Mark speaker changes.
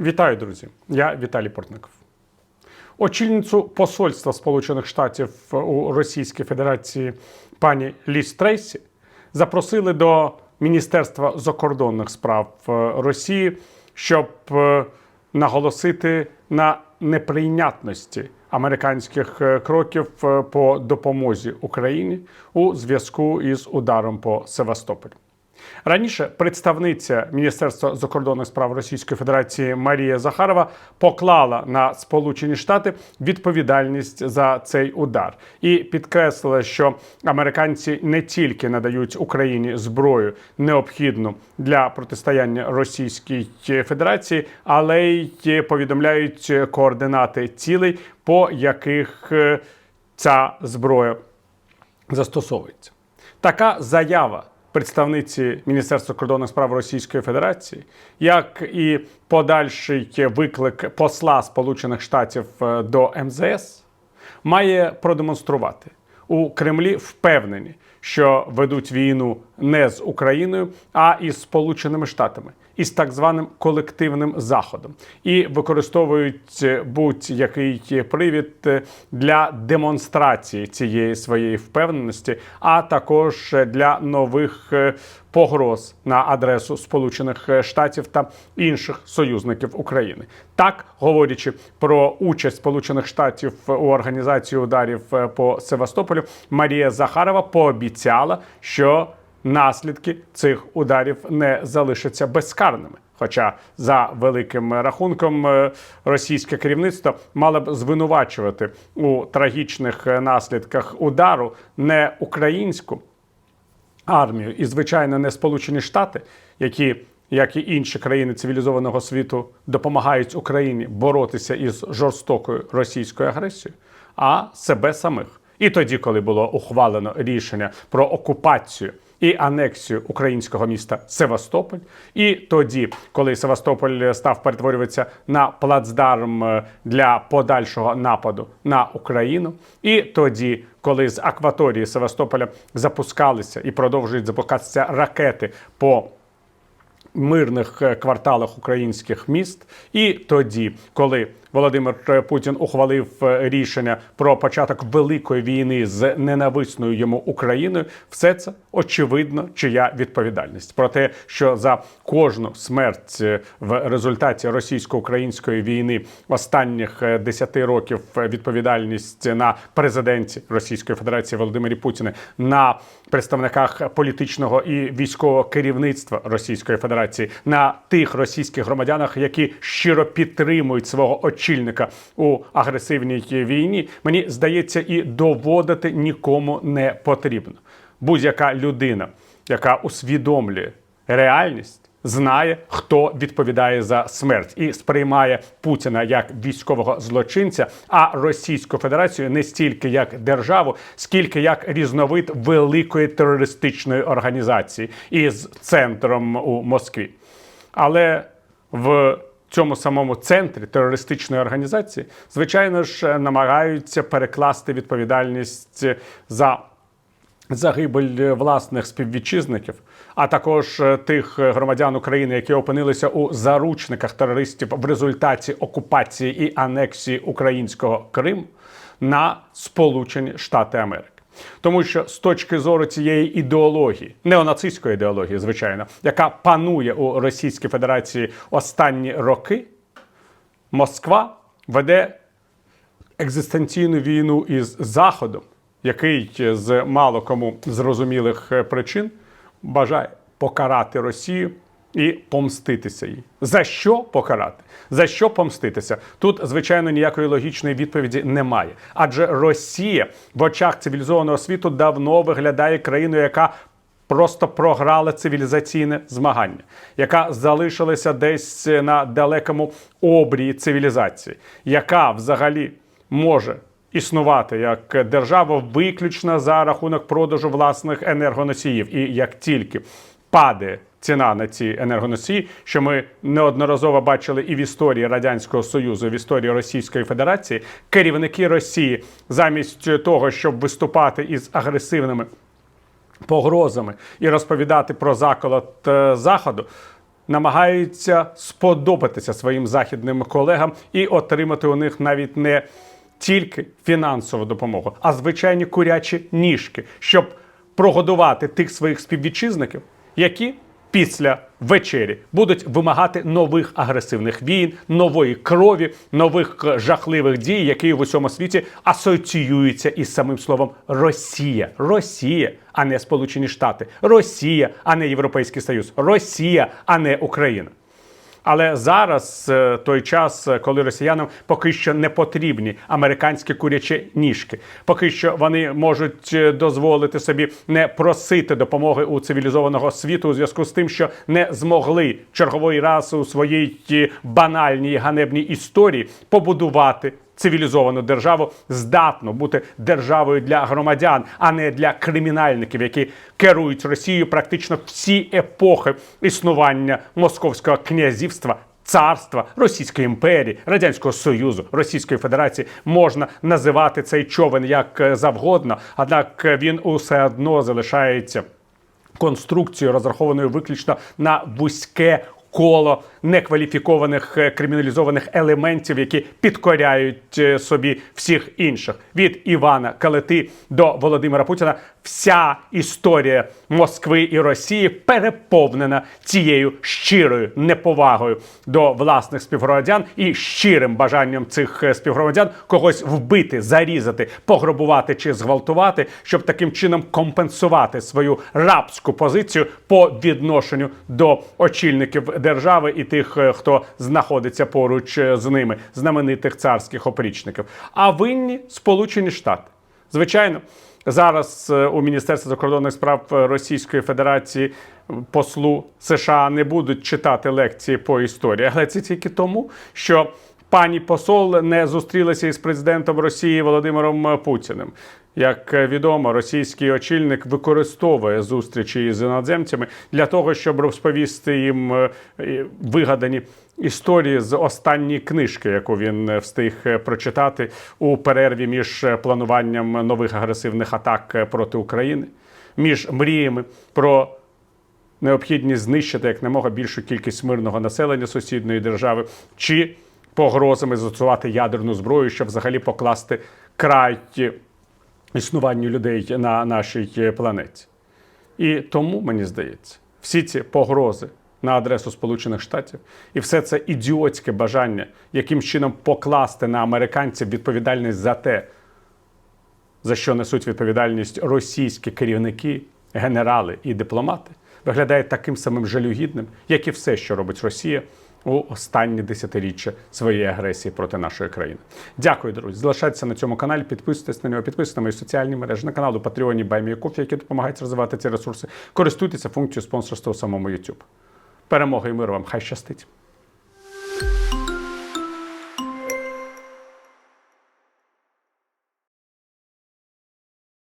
Speaker 1: Вітаю, друзі! Я Віталій Портников. Очільницю посольства Сполучених Штатів у Російській Федерації пані Ліс Трейсі запросили до Міністерства закордонних справ е, Росії, щоб е, наголосити на неприйнятності американських е, кроків по допомозі Україні у зв'язку із ударом по Севастополю. Раніше представниця Міністерства закордонних справ Російської Федерації Марія Захарова поклала на Сполучені Штати відповідальність за цей удар і підкреслила, що американці не тільки надають Україні зброю необхідну для протистояння Російській Федерації, але й повідомляють координати цілей, по яких е, ця зброя застосовується. Така заява представниці Міністерства кордонних справ Російської Федерації, як і подальший виклик посла Сполучених Штатів е, до МЗС, має продемонструвати у Кремлі впевнені, що ведуть війну не з Україною, а із Сполученими Штатами. Із так званим колективним заходом і використовують будь-який привід для демонстрації цієї своєї впевненості, а також для нових е, погроз на адресу Сполучених Штатів та інших союзників України. Так говорячи про участь Сполучених Штатів у організації ударів е, по Севастополю, Марія Захарова пообіцяла, що наслідки цих ударів не залишаться безкарними. Хоча за великим рахунком е, російське керівництво мало б звинувачувати у трагічних е, наслідках удару не українську армію і, звичайно, не Сполучені Штати, які, як і інші країни цивілізованого світу, допомагають Україні боротися із жорстокою російською агресією, а себе самих. І тоді, коли було ухвалено рішення про окупацію і анексію українського міста Севастополь, і тоді, коли Севастополь став перетворюватися на плацдарм е, для подальшого нападу на Україну, і тоді, коли з акваторії Севастополя запускалися і продовжують запускатися ракети по мирних е, кварталах українських міст, і тоді, коли Володимир Путін ухвалив е, рішення про початок великої війни з ненависною йому Україною, все це очевидно, чия відповідальність. Про те, що за кожну смерть е, в результаті російсько-української війни останніх 10 років відповідальність на президенті Російської Федерації Володимирі Путіна, на представниках політичного і військового керівництва Російської Федерації, на тих російських громадянах, які щиро підтримують свого очільника у агресивній війні, мені здається, і доводити нікому не потрібно. Будь-яка людина, яка усвідомлює реальність. Знає, хто відповідає за смерть, і сприймає Путіна як військового злочинця, а Російську Федерацію не стільки як державу, скільки як різновид великої терористичної організації із центром у Москві. Але в цьому самому центрі терористичної організації, звичайно ж, намагаються перекласти відповідальність за загибель власних співвітчизників, а також тих громадян України, які опинилися у заручниках терористів в результаті окупації і анексії українського Криму на Сполучені Штати Америки. Тому що з точки зору цієї ідеології, неонацистської ідеології, звичайно, яка панує у Російській Федерації останні роки, Москва веде екзистенційну війну із Заходом, який з мало кому зрозумілих причин бажає покарати Росію і помститися їй. За що покарати? За що помститися? Тут, звичайно, ніякої логічної відповіді немає. Адже Росія в очах цивілізованого світу давно виглядає країною, яка просто програла цивілізаційне змагання, яка залишилася десь на далекому обрії цивілізації, яка взагалі може. Існувати як держава виключно за рахунок продажу власних енергоносіїв, і як тільки падає ціна на ці енергоносії, що ми неодноразово бачили і в історії радянського союзу, і в історії Російської Федерації, керівники Росії замість того, щоб виступати із агресивними погрозами і розповідати про заколот е, заходу. намагаються сподобатися своїм західним колегам і отримати у них навіть не тільки фінансову допомогу, а звичайні курячі ніжки, щоб прогодувати тих своїх співвітчизників, які після вечері будуть вимагати нових агресивних війн, нової крові, нових е, жахливих дій, які в усьому світі асоціюються із самим словом Росія. Росія, а не Сполучені Штати, Росія, а не Європейський Союз, Росія, а не Україна. Але зараз е, той час, е, коли росіянам поки що не потрібні американські курячі ніжки, поки що вони можуть е, дозволити собі не просити допомоги у цивілізованого світу у зв'язку з тим, що не змогли черговий раз у своїй банальній ганебній історії побудувати. Цивілізовану державу здатну бути державою для громадян, а не для кримінальників, які керують Росією практично всі епохи існування московського князівства. Царства Російської імперії, Радянського Союзу, Російської Федерації можна називати цей човен як е, завгодно, однак він усе одно залишається конструкцією, розрахованою виключно на вузьке коло некваліфікованих е, криміналізованих елементів, які підкоряють е, собі всіх інших від Івана Калети до Володимира Путіна. Вся історія Москви і Росії переповнена цією щирою неповагою до власних співгромадян і щирим бажанням цих е, співгромадян когось вбити, зарізати, пограбувати чи зґвалтувати, щоб таким чином компенсувати свою рабську позицію по відношенню до очільників держави і тих, е, хто знаходиться поруч е, з ними, знаменитих царських опрічників. А винні Сполучені Штати. Звичайно, зараз е, у Міністерстві закордонних справ Російської Федерації послу США не будуть читати лекції по історії, але це тільки тому, що пані посол не зустрілася із президентом Росії Володимиром Путіним. Як відомо, російський очільник використовує зустрічі з іноземцями для того, щоб розповісти їм е, вигадані історії з останньої книжки, яку він е, встиг е, прочитати у перерві між плануванням нових агресивних атак проти України, між мріями про необхідність знищити як немога більшу кількість мирного населення сусідньої держави, чи погрозами застосувати ядерну зброю, щоб взагалі покласти край існуванню людей на нашій планеті. І тому, мені здається, всі ці погрози на адресу Сполучених Штатів і все це ідіотське бажання, яким чином покласти на американців відповідальність за те, за що несуть відповідальність російські керівники, генерали і дипломати, виглядає таким самим жалюгідним, як і все, що робить Росія у останні десятиріччя своєї агресії проти нашої країни. Дякую, друзі. Залишайтеся на цьому каналі, підписуйтесь на нього, підписуйтесь на мої соціальні мережі, на канал у Патреоні Баймієкофі, які допомагають розвивати ці ресурси. Користуйтеся функцією спонсорства у самому YouTube. Перемоги і миру вам! Хай щастить!